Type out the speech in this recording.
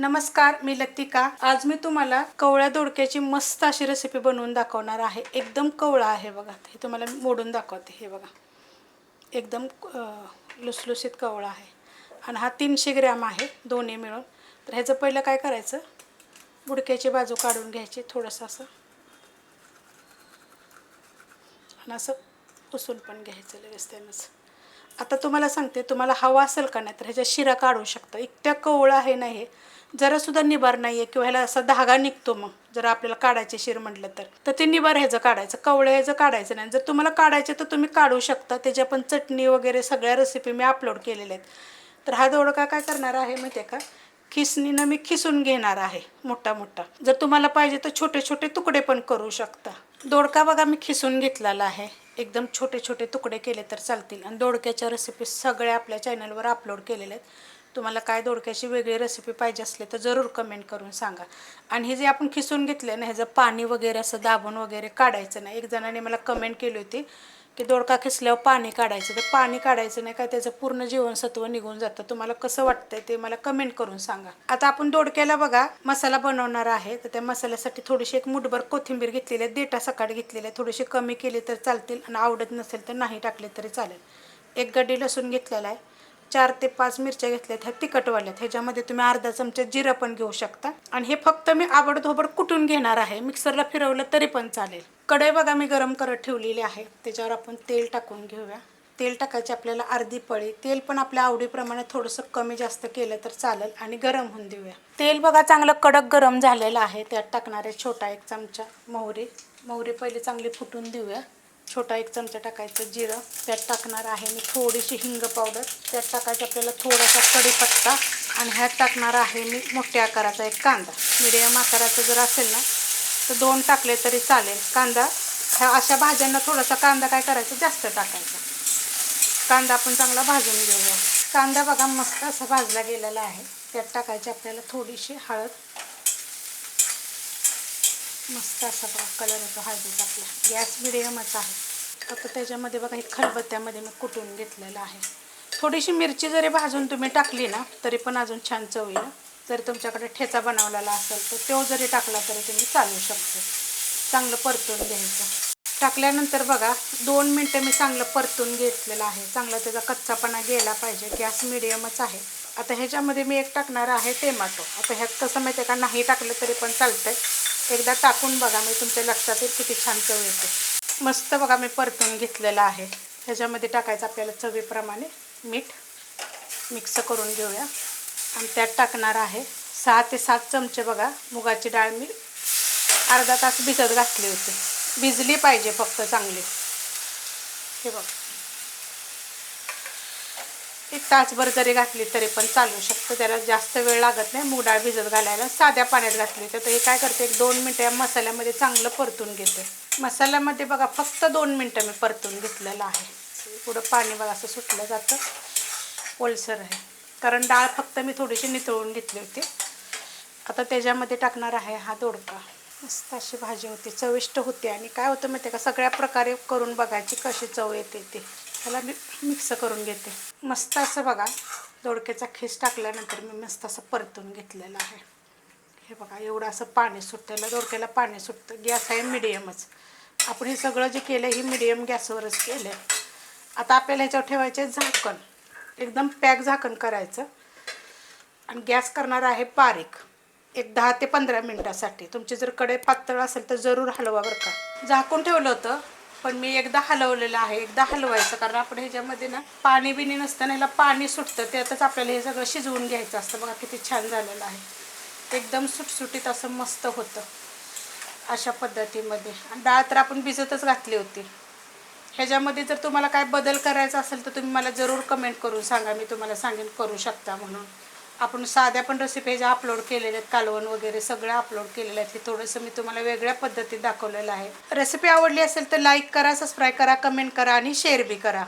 नमस्कार मी लतिका. आज मी तुम्हाला कवळ्या दोडक्याची मस्त अशी रेसिपी बनवून दाखवणार आहे. एकदम कवळा आहे बघा. हे तुम्हाला मोडून दाखवते. हे बघा. एकदम लुसलुसीत कवळा आहे. आणि हा तीनशे ग्रॅम आहे दोन्ही मिळून. तर ह्याचं पहिलं काय करायचं? बुडक्याची बाजू काढून घ्यायची थोडंसं असं. आणि असं पुसून पण घ्यायचं लगेच त्यानंच. आता तुम्हाला सांगते तुम्हाला हवा असेल का नाही तर ह्याच्या शिरा काढू शकता. इतक्या कवळं आहे नाही हे. जरासुद्धा निबार नाही आहे किंवा ह्याला असा धागा निघतो मग जर आपल्याला काढायचे शिर म्हटलं तर. तर ते निबार ह्याचं काढायचं कवळं ह्याचं काढायचं नाही. जर तुम्हाला काढायचे तर तुम्ही काढू शकता. त्याच्या पण चटणी वगैरे सगळ्या रेसिपी मी अपलोड केलेल्या आहेत. तर हा दोडका काय करणार आहे माहिती आहे का? खिसणीनं मी खिसून घेणार आहे मोठा मोठा. जर तुम्हाला पाहिजे तर छोटे छोटे तुकडे पण करू शकता. दोडका बघा मी खिसून घेतलेला आहे. एकदम छोटे छोटे तुकडे केले तर चालतील. आणि दोडक्याच्या रेसिपी सगळ्या आपल्या चॅनलवर अपलोड केलेल्या आहेत. तुम्हाला काय दोडक्याची वेगळी रेसिपी पाहिजे असली तर जरूर कमेंट करून सांगा. आणि हे जे आपण खिसून घेतलं ना ह्याचं पाणी वगैरे असं दाबून वगैरे काढायचं नाही. एक जणाने मला कमेंट केली होती की दोडका खिसल्यावर पाणी काढायचं. तर पाणी काढायचं नाही का त्याचं पूर्ण जीवनसत्व निघून जातं. तुम्हाला कसं वाटतंय ते मला कमेंट करून सांगा. आता आपण दोडक्याला बघा मसाला बनवणार आहे. तर त्या मसाल्यासाठी थोडीशी एक मुठभर कोथिंबीर घेतलेली आहे. देटा सकाळी घेतलेली आहे. थोडीशी कमी केली तर चालतील. आणि आवडत नसेल तर नाही टाकले तरी चालेल. एक गड्डी लसूण घेतलेला आहे. चार ते पाच मिरच्या घेतल्यात ह्या तिखटवाल्यात. ह्याच्यामध्ये तुम्ही अर्धा चमचा जिरं पण घेऊ शकता. आणि हे फक्त मी आबडधोबड कुटून घेणार आहे मिक्सरला फिरवलं तरी पण चालेल. कढई बघा मी गरम करत ठेवलेली आहे. त्याच्यावर आपण तेल टाकून घेऊया. तेल टाकायचे आपल्याला अर्धी पळी. तेल पण आपल्या आवडीप्रमाणे थोडंसं कमी जास्त केलं तर चालेल आणि गरम होऊन देऊया. तेल बघा चांगलं कडक गरम झालेलं आहे. त्यात टाकणार आहे छोटा एक चमचा मोहरी. मोहरी पहिले चांगली फुटून देऊया. छोटा एक चमचा टाकायचं जिरं. त्यात टाकणार आहे मी थोडीशी हिंग पावडर त्यात टाकायचं आपल्याला थोडासा कढीपत्ता. आणि ह्यात टाकणार आहे मी मोठ्या आकाराचा एक कांदा. मिडियम आकाराचा जर असेल ना तर दोन टाकले तरी चालेल. कांदा ह्या अशा भाज्यांना थोडासा कांदा काय करायचा? जास्त टाकायचा. कांदा आपण चांगला भाजून घेऊया. कांदा बघा मस्त असा भाजला गेलेला आहे. त्यात टाकायची आपल्याला थोडीशी हळद. मस्त असा बघा कलर येतो हळदीचा आपला. गॅस मिडियमच आहे. आता त्याच्यामध्ये बघा हे खलबत्त्यामध्ये मी कुटून घेतलेलं आहे. थोडीशी मिरची जरी भाजून तुम्ही टाकली ना तरी पण अजून छान चव येईल. जर तुमच्याकडे ठेचा बनवलेला असेल तर तो जरी टाकला तरी तुम्ही चालू शकतो. चांगलं परतून घ्यायचं. टाकल्यानंतर बघा दोन मिनटं मी चांगलं परतून घेतलेलं आहे. चांगला त्याचा कच्चापणा गेला पाहिजे. गॅस मिडियमच आहे. आता ह्याच्यामध्ये मी एक टाकणार आहे टोमॅटो. आता ह्यात कसं माहिती आहे का? नाही टाकलं तरी पण चालतंय. एकदा टाकून बघा मी तुमच्या लक्षात येईल किती छान चव येते. मस्त बघा मी परतून घेतलेलं आहे. ह्याच्यामध्ये टाकायचं आपल्याला चवीप्रमाणे मीठ मिक्स करून घेऊया. आणि त्यात टाकणार आहे सहा ते सात चमचे बघा मुगाची डाळ मी अर्धा तास भिजत घातली होती. भिजली पाहिजे फक्त चांगली. हे बघ. एक तासभर जरी घातली तरी पण चालू शकतं. त्याला जास्त वेळ लागत नाही. मूग डाळ भिजत घालायला साध्या पाण्यात घातली तर हे काय करते? एक दोन मिनटं या मसाल्यामध्ये चांगलं परतून घेते. मसाल्यामध्ये बघा फक्त दोन मिनटं मी परतून घेतलेलं आहे. पुढं पाणी बघा असं सुटलं जातं. ओलसर आहे. कारण डाळ फक्त मी थोडीशी नितळून घेतली होती. आता त्याच्यामध्ये टाकणार आहे हा दोडका. मस्त अशी भाजी होती. चविष्ट होती. आणि काय होतं माहिती आहे का? सगळ्या प्रकारे करून बघायची कशी चव येते ती. त्याला मी मिक्स करून घेते. मस्त असं बघा दोडक्याचा खीस टाकल्यानंतर मी मस्त असं परतून घेतलेलं आहे. हे बघा एवढं असं पाणी सुटतं दोडक्याला पाणी सुटतं. गॅस आहे मिडियमच आपण हे सगळं जे केलं हे मिडियम गॅसवरच केलं आहे आता आपल्याला ह्याच्यावर ठेवायचे झाकण. एकदम पॅक झाकण करायचं. आणि गॅस करणार आहे बारीक. एक दहा ते पंधरा मिनटासाठी. तुमची जर कडे पातळ असेल तर जरूर हलवा बरं का. झाकून ठेवलं होतं. पण मी एकदा हलवलेलं आहे. एकदा हलवायचं कारण आपण ह्याच्यामध्ये ना पाणी बिणी नसताना ह्याला पाणी सुटतं. त्यातच आपल्याला हे सगळं शिजवून घ्यायचं असतं. बघा किती छान झालेलं आहे. एकदम सुटसुटीत असं मस्त होतं अशा पद्धतीमध्ये. आणि डाळ तर आपण भिजतच घातली होती. ह्याच्यामध्ये जर तुम्हाला काय बदल करायचा असेल तर तुम्ही मला जरूर कमेंट करून सांगा. मी तुम्हाला सांगेन करू शकता म्हणून. आपण साध्या पण रेसिपी ह्याच्या अपलोड केलेल्या आहेत कालवण वगैरे सगळं अपलोड केलेलं आहे. हे थोडंसं मी तुम्हाला वेगळ्या पद्धतीत दाखवलेलं आहे. रेसिपी आवडली असेल तर लाईक करा सबस्क्राईब करा कमेंट करा आणि शेअर बी करा.